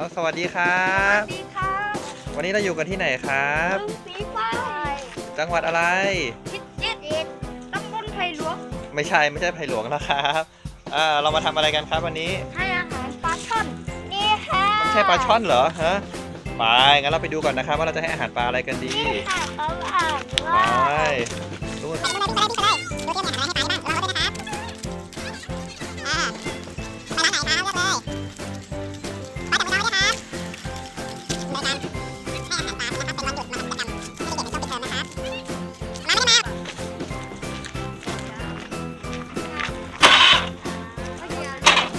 อ๋อสวัสดีครับ ดีครับวันนี้เราอยู่กันที่ไหนครับลุงสีไฟจังหวัดอะไรพิจิตรตำบลไผ่หลวงไม่ใช่ไม่ใช่ไผ่หลวงนะครับอ่าเรามาทำอะไรกันครับวันนี้ ให้อาหารปลาช่อน นี่ค่ะไม่ใช่ปลาช่อนเหรอฮะไปงั้นเราไปดูก่อนนะครับ ว่าเราจะให้อาหารปลาอะไรกันดีนี่ค่ะเขาอ่านไปว่า นู่น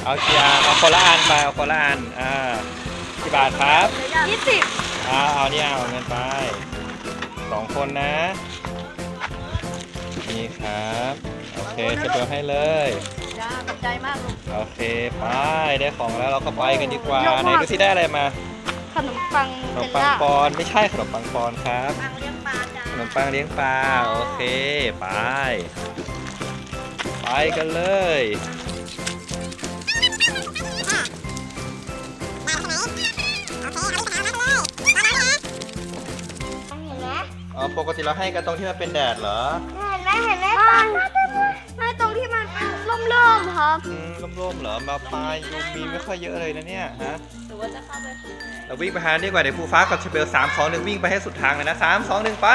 เอาเกียร์เอาคนละอันไปเอาคนละอันอ่ากี่บาทครับยี่สิบเอาเอาเนี่ยเอาเงินไปสองคนนะ นี่ครับ โอเคจะเบลให้เลยจ้าขอบใจมากลูกโอเคไปได้ของแล้วเราก็ไปกันดีกว่าไหนดูที่ได้อะไรมาขนมปังขนมปังปอนไม่ใช่ขนมปังปอนครับปังเลี้ยงปลาจ้าขนมปังเลี้ยงปลาโอเคไปไปกันเลย อ๋อปกติเราให้กันตรงที่มันเป็นแดดเหรอเห็นไหมเห็นไหมปลาไม่ตรงที่มันเป็นร่มๆครับอืมร่มๆเหรอมาปลายูมีไม่ค่อยเยอะเลยนะเนี่ยฮะหรือว่าจะเข้าไปเราวิ่งไปหาดีกว่าเดี๋ยวภูฟ้ากับเชเบลสามสองหนึ่งวิ่งไปให้สุดทางเลยนะสามสองหนึ่งไป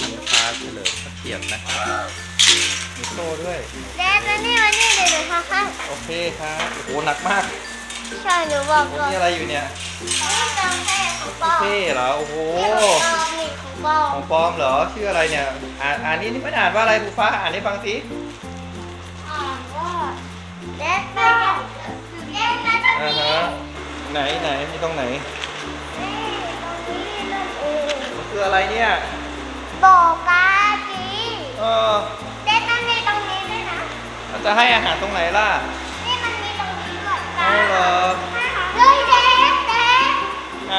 มีปลาเฉลิมพระเกียรตินะครับมี โซ่ด้วย เด็ดมานี่มานี่เดี๋ยวหนูพาข้างโอเคครับโอ้โหหนักมากใช่หนูบอกโอ้ก่อนนี่อะไรอยู่เนี่ยต้องเติมให้ของปลอมเท่เหรอโอ้โหนี่ของปลอมของปลอมเหรอชื่ออะไรเนี่ยอ่านอ่านนี่นี่ไม่อ่านว่าอะไรภูฟ้าอ่านให้ฟังสิอ่านว่าเด็ดไปเด็ดไปตรงอ่านี้ฮะไหนไหนมีตรงไหนนี่ตรงนี้นั่นเองมันคืออะไรเนี่ยบอกกาจีเออ จะให้อาหารตรงไหนล่ะนี่มันมีตรงนี้ด้วยเอาเหรอเฮ้ยเด็ดเด็ดไหน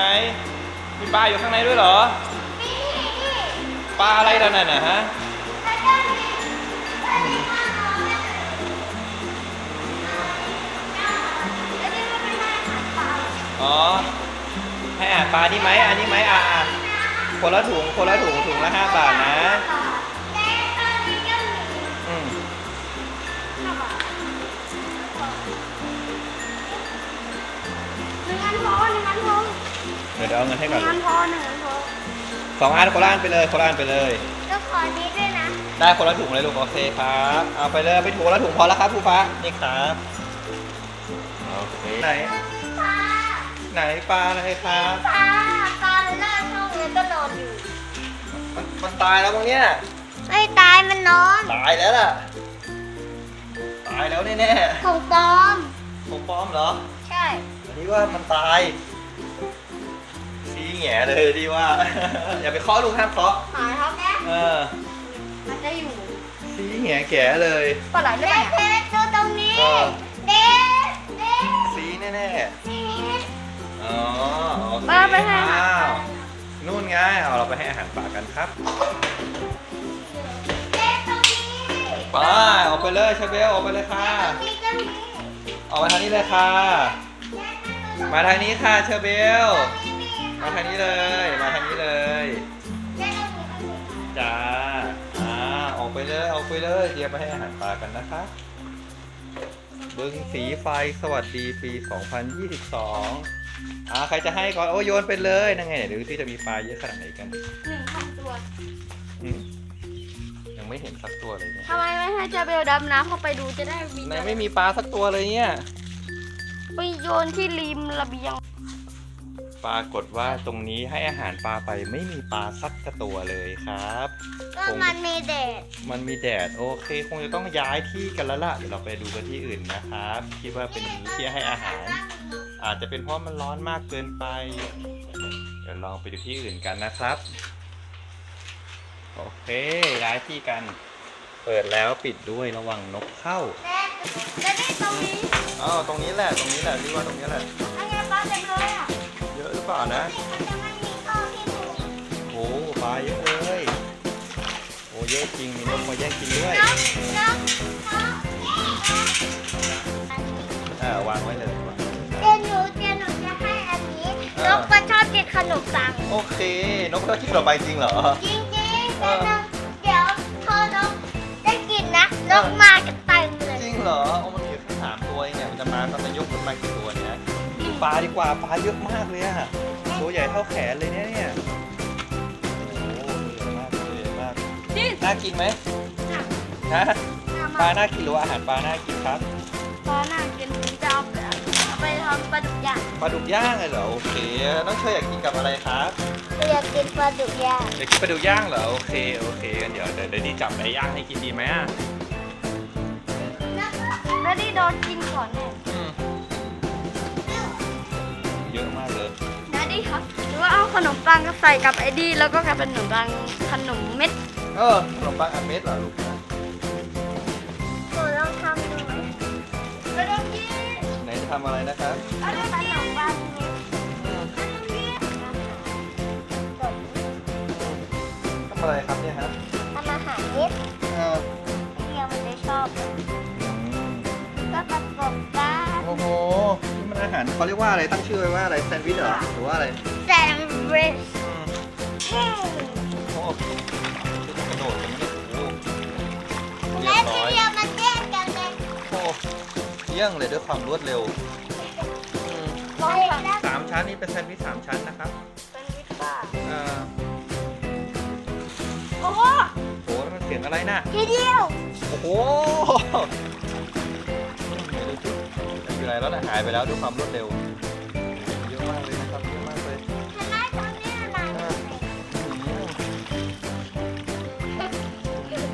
มีปลาอยู่ข้างในด้วยเหรอ นี่นี่ปลาอะไรล่ะนั่นน่ะฮะ แล้วก็มีแล้วมีข้าวน้ำแล้วนี่มันเป็นอาหารปลาอ๋อ ให้อาหารปลานี่ไหมอันนี้ไหมอะอะคนละถุงคนละถุงถุงละห้าบาทนะเดี๋ยวเดี๋ยวเอาเงินให้หก่อนึ่นงอันพอหนึ่งอันพอสองอันคนละอันไปเลยคนละอันไปเลย ก็ขอนี้ด้วยนะ ได้คนละถุงเลยลูกโอเคครับเอาไปเลยไปถุงละถุงพอแล้วครับผู้ฟ้านี่ครับโอเคไหนปลาไหนปลาอะไรครับปลาปลาในหน้าห้องเนี่ยก็นอนอยู่ มันมันตายแล้วมั้งเนี่ยไม่ตายมันนอน ตายแล้วล่ะตายแล้วแน่ของปลอมๆของปลอมเหรอ ใช่ อันนี้ว่ามันตายชี้ แหง่เลยดีว่า อย่าไปเคาะลูกห้ามเคาะหายครับแม่เออมันจะอยู่ชี้แหง่แก่เลยปลาไหลไม่ได้เพชรดูตรงนี้เออเด็ดเด็ดชี้แน่นี่ๆอ๋อโอเคมาไปให้อาหารปลา อ้าวนู่นไงเอาเราไปให้อาหารปลากันครับเด็ดตรงนี้ไปออกไปเลยชาเบลออกไปเลยค่ะตรงนี้ก็มีออกมาทางนี้เลยค่ะ เด็ดตรงนี้มาทางนี้ค่ะเชอเบลมี มาทางนี้เลย มาทางนี้เลยเด็ดตรงนี้ก็มีจ้าอ่าออกไปเลยออกไปเลยเตรียมไปให้อาหารปลากันนะคะบึงสีไฟสวัสดีปี 2022อ่าใครจะให้ก่อนโอ้โยนไปเลยนั่นไงเดี๋ยวดูที่จะมีปลาเยอะขนาดไหนกันหนึ่งพันตัวอืมยังไม่เห็นสักตัวเลยเนี่ยทำไมไม่ให้เจาเบลดำน้ำเข้าไปดูจะได้มีไหนไม่มีปลาสักตัวเลยเนี่ย ไปโยนที่ริมระเบียง ปรากฏว่าตรงนี้ให้อาหารปลาไปไม่มีปลาสักกระตัวเลยครับ ก็มันมีแดด มันมีแดดโอเค คงจะต้องย้ายที่กันแล้วล่ะเดี๋ยวเราไปดูกันที่อื่นนะครับคิดว่าเป็นที่ให้อาหาร อาจจะเป็นเพราะมันร้อนมากเกินไป เดี๋ยวลองไปดูที่อื่นกันนะครับโอเคย้ายที่กัน เปิดแล้วปิดด้วยระวังนกเข้าแดดจะได้ตรงนี้อ้าวตรงนี้แหละตรงนี้แหละที่ว่าตรงนี้แหละอันนี้ปลาเต็มเลยอะเยอะห รือเปล่านะนี่มันจะไม่มีข้อที่ถูกโอ้ปลาเยอะเลยโอ้เยอะจริงมีนกมาแย่งกินด้วยนกนกนกอ่าวางไว้เลยเดี๋ยวหนูเดี๋ยวหนูจะให้อันนี้นกมันชอบกินขนมปังโอเคนกก็กินเราไปจริงเหรอจริงจริงๆเดี๋ยวนะเดี๋ยวพอนกได้กินนะนกมากันเต็มเลยจริงเหรอเอามันอยู่แค่สามตัวเองเนี่ยมันจะมาก็จะยกขึ้นมากี่ตัวเนี่ยดู ปลาดีกว่าปลาเยอะมากเลยอะตัวใหญ่เท่าแขนเลยเนี่ยเนี่ยโอ้โหตัวใหญ่มากตัวใหญ่มากน่ากินไหมฮะปลาน่ากินหรือว่าอาหารปลาน่ากินครับพอน่ากินจะเอาไปเอาไปทำปลาดุกย่างปลาดุกย่างเลยเหรอโอเคน้องเชยอยากกินกับอะไรครับอยากกินปลาดุกย่างอยากกินปลาดุกย่างเหรอโอเคโอเคงั้นเดี๋ยวเดี๋ยวเดี๋ยวดีจับไปย่างให้กินดีไหมอะแล้วนี่โดนกินก่อนแน่อื ครับหรือว่าเอาขนมปังใส่กับไอ้ดีแล้วก็กลายเป็นขนมปังขนมเม็ดเออขนมปังอันเม็ดเหรอลูกนะหนูลองทำดูไหมแล้วก็กินไหนจะทำอะไรนะครับแล้วก็ขนมปังเม็ดอืมทำอะไรครับเนี่ยฮะทำอาหารเม็ดเออเดียวมันจะชอบ อืมก็ประกบกันโอ้โหนี่มัน อาหารเขาเรียกว่าอะไรตั้งชื่อไว้ว่าอะไรแซนด์วิชเหรอหรือว่าอะไรแซนด์วิชอืมเฮ้โอ้โหกระโดดกันไม่ได้โอ้โหเรีแม่ยบร้ทีอยเดียวมันแยกกันเลยโอ้เที่ยงเลยด้วยความรวดเร็วอืมร้อยแล้วสามชั้นนี่เป็นแซนด์วิชสามชั้นนะครับเป็นวิชบ้าเอ่อโอ้โหโหมันเสียงอะไรน่ะทีเดียวโอ้โหไหนดูสิ อยู่ไหนแล้วนะหายไปแล้วด้วยความรวดเร็ว เยอะมากเลยนะครับเยอะมากเลยชนะตรงนี้นานอ่าอืม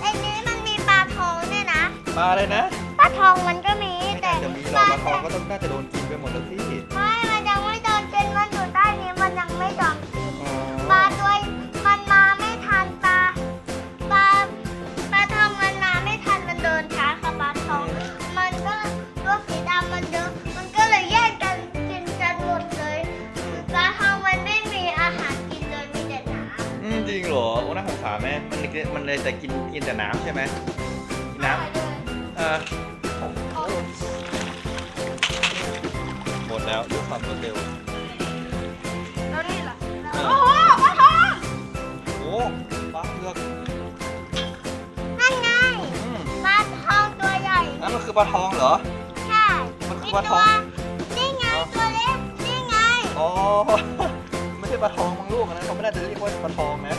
ไอ้นี้มันมีปลาทองด้วยนะปลาอะไรนะปลาทองมันก็มีไม่แต่น่าจะมีหรอกปลาทองก็ต้องน่าจะโดนกินไปหมดแล้วสิไม่มันยังไม่โดนกินมันอยู่ใต้นี้มันยังไม่โดน เลยมันเลยแต่กินกินแต่น้ำใช่ไหมกินน้ำเออหมดแล้วด้วยความรวดเร็วแล้วนี่ล่ะเออโอ้โหปลาทองโอ้ปลาเผือกนั่นไงอืมปลาทองตัวใหญ่นั่นมันคือปลาทองเหรอ ใช่มันคือมีปลาทตัอวงนี่ไงตัวเล็กนี่ไง อ๋อ ไม่ใช่ปลาทองมั้งลูกอันนั้นเขาไม่น่าจะเรียกว่าปลาทองนะ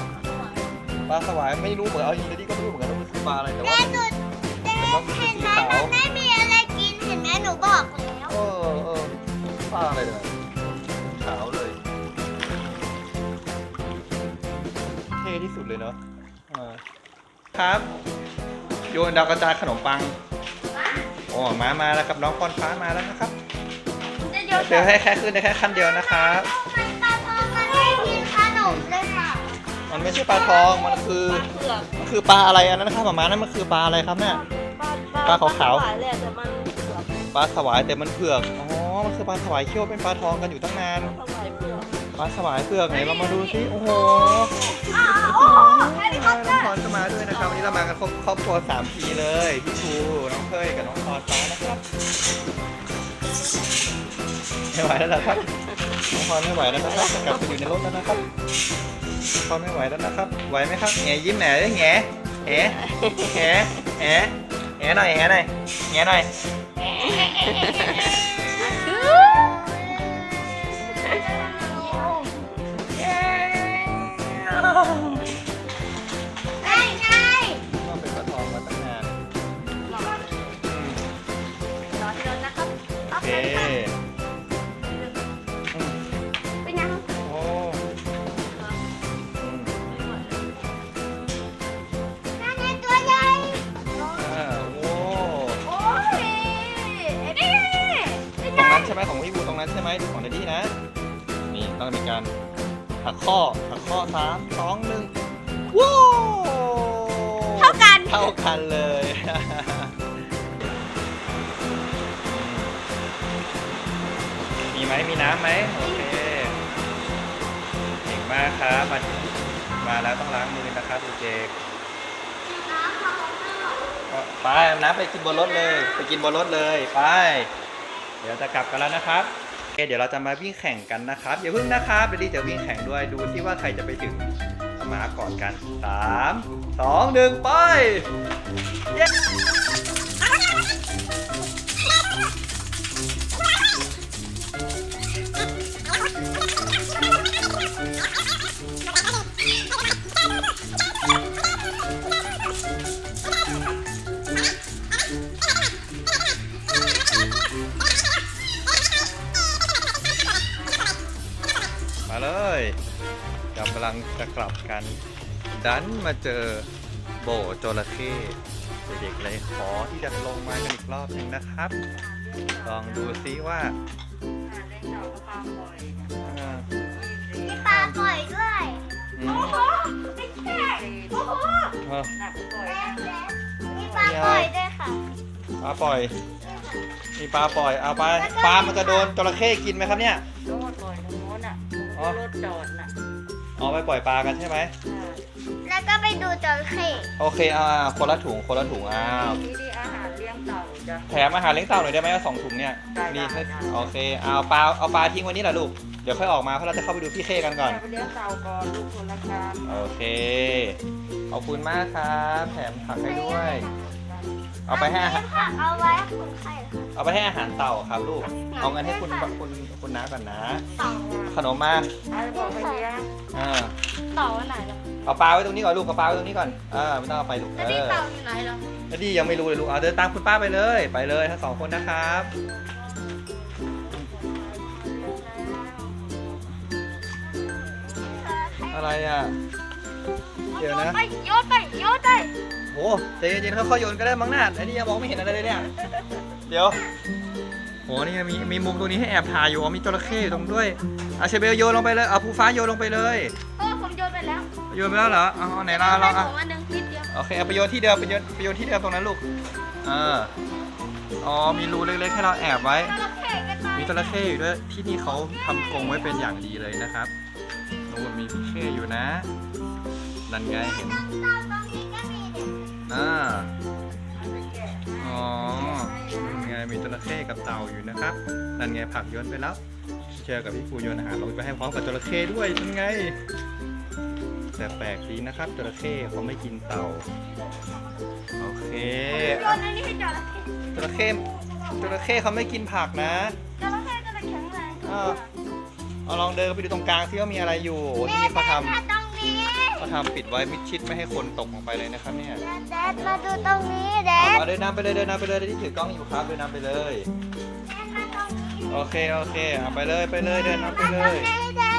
ปลาสวายไม่รู้เหมือนเอาจริงๆนี่ก็ไม่รู้เหมือนกันว่ามันคือปลาอะไรแต่แม่ว่าสุดเด็กเห็นไหมมันไม่มีอะไรกินเห็นไหมหนูบอกแล้วเออเออปลาอะไรเนี่ยขาวเลยเท่ที่สุดเลยเนาะเออครับ โยนดาวกระจายขนมปังโอ้มามาแล้วกับน้องพรฟ้ามาแล้วนะครับจะโยนเดี๋ยวให้แค่ขึ้นได้แค่ขั้นเดียวนะครับ มันไม่ใช่ปลาทองมันคือเผือกมันคือปลาอะไรอันนั้นนะครับหมาม้านั่นมันคือปลาอะไรครับเนี่ย ปลาขาวๆ ปลเลยแต่มันเผือกปลาสวายแต่มันเผือกอ๋อมันคือปลาสวายเคี่ยวเป็นปลาทองกันอยู่ตั้งนานสวายเผือกปลาสวายเผือกไหนเรามาดูสิโอ้โหอ้าวโอ้โหเฮลิคอปเตน้อองร์พรก็มาด้วยนะครับวันนี้เรามากันครอบครอบครัวสามพีเลยพี่ชูน้องเพยกับน้องพรฟ้านะครับไม่ไหวแล้วนะครับน้องพรไม่ไหวแล้วนะครับจะกลับไปอยู่ในรถแล้วนะครับ น้อไม่ไหวแล้วนะครับ ไหวไหมครับแหงยิ้มแหนได้แหงแหงแหงแหงแหงหน่อยแหงหน่อยแหงหน่อย เท่ากันเท่ากันเลย มีไหมมีน้ำไหมโอเคเก่งมากครับมามาแล้วต้องล้างมือนะครับนะครับเด็กน้ำเขาก็ๆไปน้ำไปกินบนรถเลย ไปกินบนรถเลยไป เดี๋ยวจะกลับกันแล้วนะครับโอเคเดี๋ยวเราจะมาวิ่งแข่งกันนะครับอย่าเพิ่งนะครับเดี๋ยวดีจะวิ่งแข่งด้วยดูที่ว่าใครจะไปถึงห มาก่อนกันสามสองหนึ่งไป เย้ ดันมาเจอโบจระเข้เด็กๆเลยขอที่จะลงมากันอีกรอบหนึ่งนะครับ ลองดูซิว่าอ่ามีปลาปล่อยด้วยอืมไม่ใช่โอ้โหเออมีปลาปล่อยด้วยค่ะปลาปล่อย มีปลาปล่อยเอาไปปลามันจะโดนจระเข้กินไหมครับเนี่ยรถปล่อยตรงโน้นอะอ๋อรถจอดน่ะ เอาไปปล่อยปลากันใช่ไหม แล้วก็ไปดูจระเข้โอเคเอาเอาคนละถุงคนละถุงอ้าวที่นี่อาหารเลี้ยงเต่าจ้ะ แถมอาหารเลี้ยงเต่าหน่อยได้ไหมเอาสองถุงเนี่ยได้มีได้ได้ โอเคเอาปลาเอาปลาทิ้งไว้นี่แหละลูกเดี๋ยวค่อยออกมาเพราะเราจะเข้าไปดูพี่เข้กันก่อนไปเลี้ยงเต่าก่อนลูกคนละครั้งโอเคขอบคุณมากครับ แถมผักให้ด้วย เอาไปให้อาหารผักเอาไว้ให้คนไข้เหรอเอาไปให้อาหารเต่าครับลูก เอาเงินให้คุณคุณคุณน้าก่อนนะเต่าขนมมาไอ้บอกไปเลี้ยง อ่าเต่าอันไหนล่ะ เอาปลาไว้ตรงนี้ก่อนลูกเอาปลาไว้ตรงนี้ก่อนเออไม่ต้องเอาไปลูกแล้วเอที่อเต่าอยู่ไหนล่ะแล้วดียังไม่รู้เลยลูกเอาเดินตามคุณป้าไปเลย ไปเลยทั้งสองคนนะครับ อะไรอะ เดี๋ยวนะไปโยนไปโยนไปโอ้ใจเย็นๆค่อยๆโยนก็ได้มั้งน่าไอ้นี่ยังมองไม่เห็นอะไรเลยเนี่ย เดี๋ยวโหนี่มีมีมุมตรงนี้ให้แอบถ่ายอยู่อ๋อมีจระเข้อยู่ตรงด้วยอาเชเบลโยนลงไปเลยเอาภูฟ้าโยนลงไปเลยเออผมโยนไปแล้ว โยนไปแล้วเหรอเอาเอาไหนล่ะเราให้อะผมอันหนึงนิดเดียวโอเคเอาไปโยนที่เดิมไปโยนไปโยนที่เดิมตรงนั้นลูกเอออ๋อมีรูเล็กๆให้เราแอบไว้ จระเข้กันไปมีจระเข้อยู่ด้วยที่นี่เขาทำกรงไว้เป็นอย่างดีเลยนะครับนู่นมีพี่เข้อยู่นะนั่นไงเห็นเต่าตรงนี้ก็มีเด็กอ่าอ๋อนั่นไงมีจระเข้กับเต่าอยู่นะครับนั่นไงผักโยนไปแล้วเชื่อกับพี่ฟูโยนอาหารลงไปให้พร้อมกับจระเข้ด้วยนั่นไง แต่แปลกดีนะครับจระเข้เขาไม่กินเต่า โอเคโยนอันนี้ให้จระเข้จระเข้จระเข้เขาไม่กินผักนะจระเข้ก็เลยแข็งแรงอ้าวเอาลองเดินไปดูตรงกลางซิว่ามีอะไรอยู่โอ้แม่ที่นี่เขาทแดดมาตรงนี้ำเขาทำปิดไว้มิดชิดไม่ให้คนตกลงไปเลยนะครับเนี่ยแดดมาดูตรงนี้แดเอาดมาเดินนำไปเลยเดินนำไปเลยที่ถือกล้องอยู่ครับเดินนำไปเลย แดดมาตรงนี้โอเคโอเคเอาไปเลยไปเลยเดินนำไปเลตรงย นี้แดด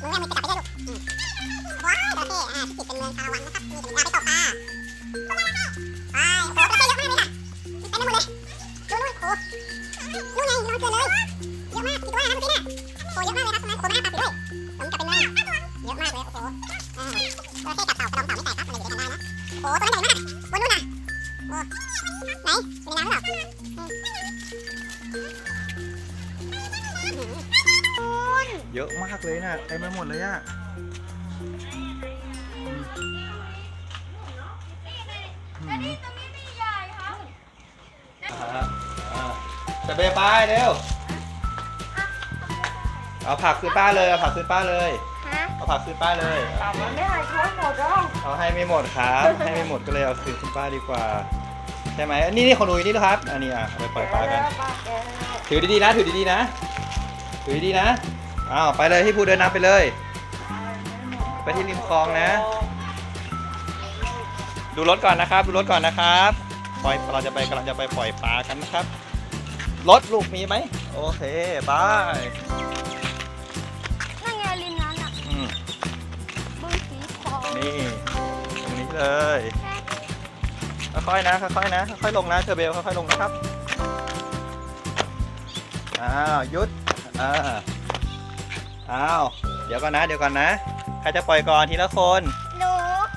มึงแม่มึงจะกลับไปได้ลูกว้าวประเทศอ่าที่ติดเป็นเมืองคาราวันนะครับ มีแต่มีอาไปตกปลาไปโอ้โหจระเข้เยอะมากเลยค่ะเต็มไปหมดเลยดูนู่นโอ้นู่นไงนอนเกินเลย เยอะมากกี่ตัวนะเมื่อกี้เนี่ยโอ้เยอะมากเลยครับตรงนั้นโอ้ไม่าปลาปิดด้วยผมจับเป็นเลยเยอะมากเลยโอ้โห เลยนะเต็มไปหมดเลยอะอืมอืมตรงนี้มีใหญ่ครับอ่าอ่าจะเบไปเร็ว เอาผักคืนป้าเลย เอาผักคืนป้าเลยฮะเอาผักคืนป้าเลยเต่ามันไม่ให้ช้อนหมดหรอกเอาให้ไม่หมดครับ ให้ไม่หมดก็เลยเอาคืนคุณป้าดีกว่า ใช่ไหมอันนี้นี่ของหนูอยู่นี่เหรอครับ อันนี้อะเอาไปปล่อยปลากันแล้วป้าแกถือดีๆนะ ถือดีๆนะ ถือดีๆนะ อ้าวไปเลยพี่ภูเดินนำไปเลย ไปที่ริมคลองนะ ดูรถก่อนนะครับ ดูรถก่อนนะครับปล่อยเราจะไปกำลังจะไปปล่อยปลากันนะครับ รถลูกมีไหมโอเคบายนั่นไงริมนั้นอะอืมบึ้งสีทองนี่ตรงนี้เลยแม่ค่ค่อยๆนะค่อยๆนะค่อยๆลงนะเชอร์เบลค่อยๆลงนะครับอ้าวหยุดอ่า อ้าว เดี๋ยวก่อนนะ เดี๋ยวก่อนนะ ใครจะปล่อยก่อนทีละคน หนู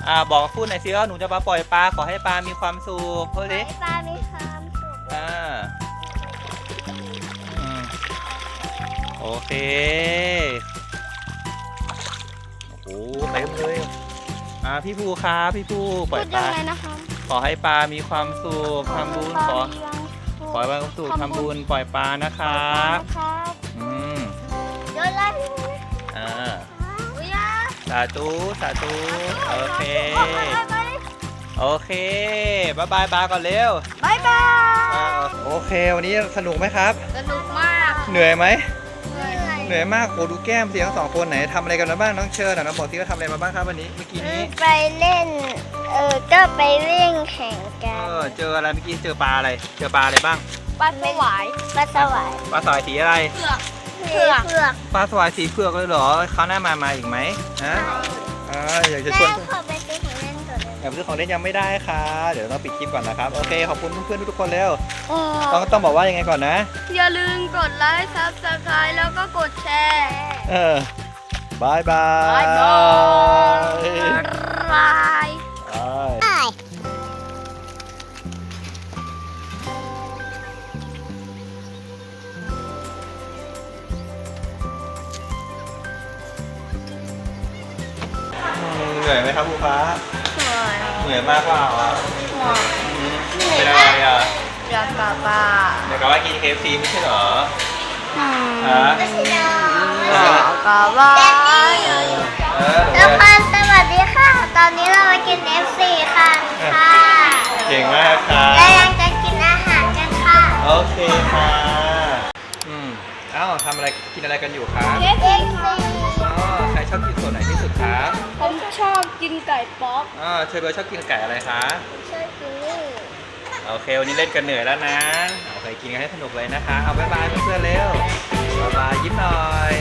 อ่า บอกพูดหน่อยสิว่าหนูจะมาปล่อยปลา ขอให้ปลา มีความสุขพูดดิให้ปลามีความสุขอ่าอืมโอเค โอ้โหเต็มเลยอ่าพี่ภูครับพี่ภูปล่อยปลา นะคะขอให้ปลา มีความสุขทำบุญ ขอ ขอให้ปลามีความสุขทำบุญปล่อยปลานะครับครับอืม สาธุสาธุโอเคโอเคบายบายปลาก่อนเร็วบายบายอ่าโอเควันนี้สนุกไหมครับ สนุกมากเหนื่อยไหมเหนื่อยเหนื่อยมากโอ้ดูแก้มเสียงสองคนไหนทำอะไรกันมาบ้างน้องเชิญน้องบอกที่ว่าทำอะไรมาบ้างครับวันนี้เมื่อกี้นี้ไปเล่นเออก็ไปวิ่งแข่งกัเอนอเจออะไรเมื่อกี้เจอปลาอะไร เจอปลาอะไรบ้างปลาสวายปลาสวายปลาสวายสีอะไรเผือก เผือกเผือกปลาสวายสีเผือกเลยเหรอเขาวหน้ามามาอีกไหมฮะอ่าอยากจะชวนแม่ขอไปซื้อของเล่นก่อนเลยอยากซื้อของเล่นยังไม่ได้ค่ะ เดี๋ยวต้องปิดคลิปก่อนนะครับ โอเค ขอบคุณเพื่อนๆทุกๆคนแล้วโอ้ต้องต้องบอกว่ายังไงก่อนนะ อย่าลืมกดไลค์ซับสไครต์แล้วก็กดแชร์เออบายบาย บาย เหนื่อยไหมครับครูฟ้า เหนื่อยเหนื่อยมากว่าอะหัวอืเป็นอะไรอะยากกลัานเดี๋ยวกลับว่ากินเคฟซีไม่ใช่เหรออืมฮะอยากกลับานเออเดี๋ทุกวคนสวัสดีค่ะ ตอนนี้เรามากิน F4 ค่ะค่ะเก่งมากค่ะและบ ยังจะกินอาหารกันค่ะ โอเคค่ะ อืมอ้าวทำอะไร กินอะไรกันอยู่ครับ F4 ครับผมชอบกินไก่ป๊อกอ๋อเชอร์เบลชอบกินไก่อะไรคะชอบกินนี่โอเควันนี้เล่นกันเหนื่อยแล้วนะโอเคกินกันให้สนุกเลยนะคะ เอาบ๊ายบายเพื่อนๆเร็วบ๊ายบายยิ้มหน่อย